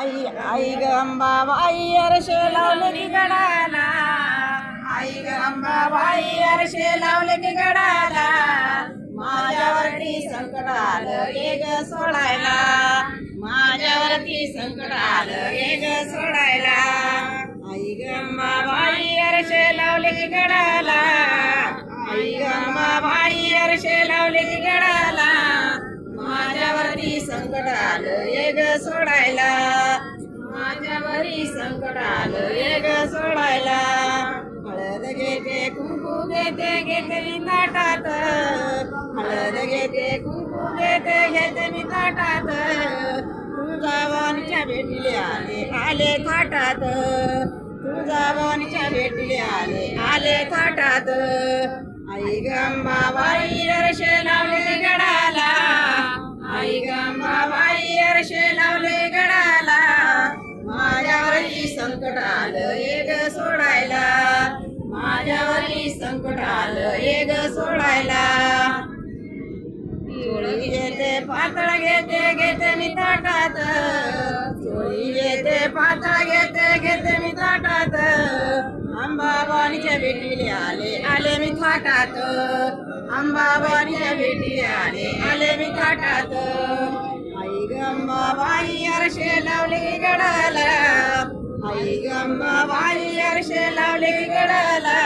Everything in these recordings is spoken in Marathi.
आई आई ग अंबाबाई अरशे लावले की गडाला. आई ग अंबाबाई अरशे लावले की गडाला. माझ्यावरती संकट आलं ये ग सोडायला. माझ्यावरती संकट आलं ये ग सोडायला. आई ग अंबाबाई अरशे लावले की गडाला. आई ग अंबाबाई अरशे लावले की गडाला. सोडायला. माझ्यावरी संकट आलं ये सोडायला. हळद घेते कुंकू घेते घेते मी ताटात. हळद घेते कुंकू घेते घेते मी ताटात. तुझा भेटीले आले आले थाटात. तुझा भेटीले आले आले थाटात. आई गंबाबाई अरशे लावले सोडायला. चोळी घेते पातळ घेते घेते मी ताटात. चोळी घेते पातळ घेते घेते मी ताटात. अंबाबानीच्या भेटीले आले आले मी थाटात. अंबाबाईच्या भेटी आले आले मी थाटात. आई गंबाबाई अरशे लावले की गडाला. आई गंबाबाई अरशे लावले की गडाला.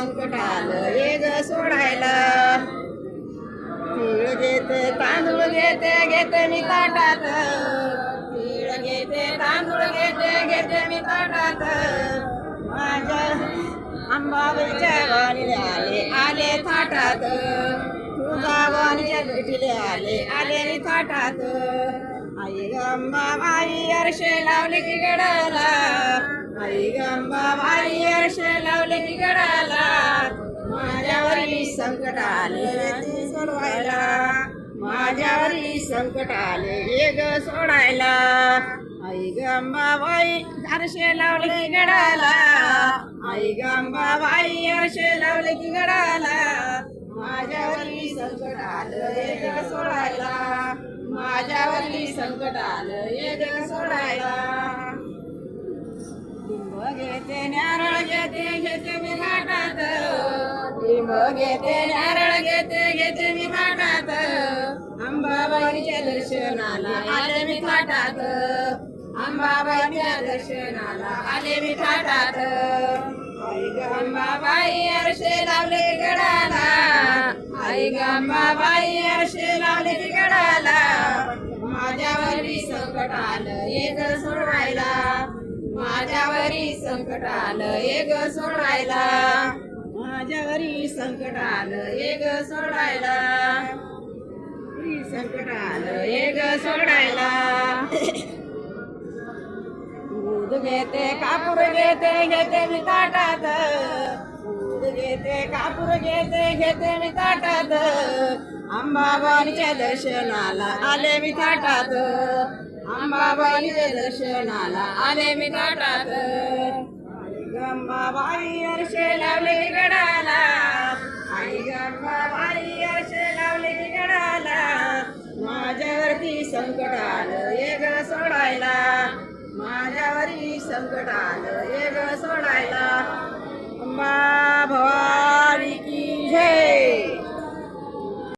संकट आलं ये ग सोडायला. तीळ घेते तांदूळ घेते घेते मी ताटात. तीळ घेते तांदूळ घेते घेते मी ताटात. माझ्या आंबाबाईच्या वाणीले आले आले थाटात. तुझा वाणीच्या भेटीले आले आले मी थाटात. आई गंबाबाई अरशे लावले की गडाला. आई गंबाबाई अरशे लावले की गडाला माझ्यावरी संकट आले ते सोडवायला. माझ्यावरी संकट आले हे ग सोडायला. आई गंबाबाई अरशे लावले गडाला आई गंबाबाई अरशे लावले की गडाला माझ्यावरी संकट आलं सोडायला. माझ्यावरी संकट आलं आंब घेते नारळ घेते घेते मी घाटात अंबाबाईच्या दर्शनाला आले मी थाटात. अंबाबाईच्या दर्शनाला आले मी थाटात. आई अंबाबाई अरशे लावले गडाला. आई ग अंबाबाई अरशे लावले गडाला. माझ्यावरी संकट आलं एक सोडवायला. माझ्यावरी संकट आलं एक सोडायला संकट आलं एक सोडायला. संकट आलं एक सोडायला. दूध घेते कापूर घेते घेते मी ताटात. दूध घेते कापूर घेते घेते मी ताटात. अंबाबाईच्या दर्शनाला आले मी ताटात. अंबाबाईच्या दर्शनाला आले मी ताटात. गंबाबाई अर्शे लावले की गडाला. आई गंबाबाई अर्शे लावले की गडाला. माझ्यावरती संकट आलं ये ग सोडायला. माझ्यावरी संकट आलं ये ग सोडायला.